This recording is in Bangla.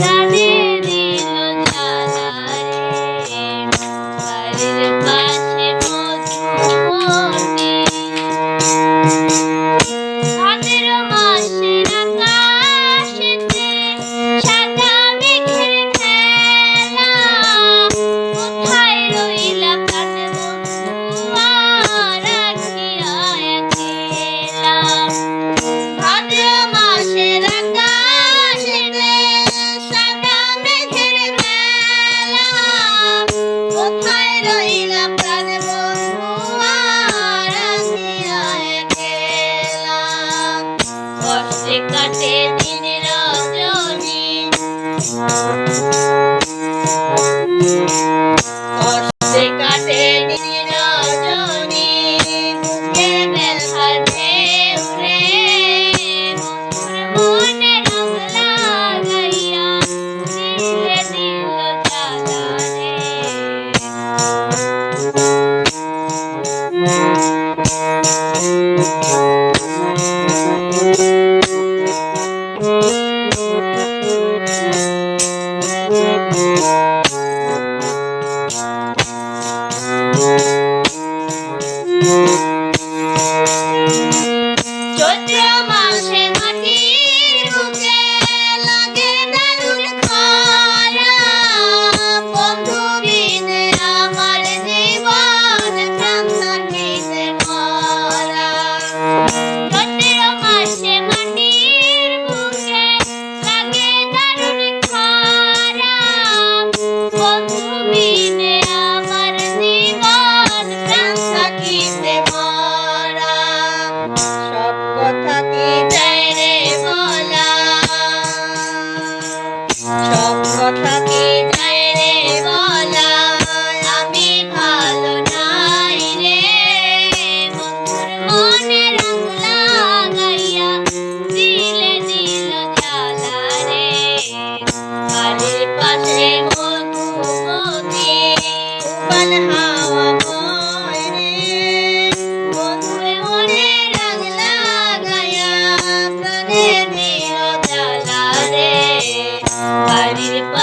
God. হাসে কাটে দিন রজনী। হাসে কাটে দিন রজনী। কেবল হাতে প্রেম মনে রঙ লাগাইয়া নিরে দিল জাগারে Thank you. Música কথাকে যায় রে বলা, আমি ভালো নাই রে। বন্ধুর মনে রং লাগাইয়া দিলে দিল জ্বালা রে। বাড়ির পাশে মধুমতি পানহা Bye.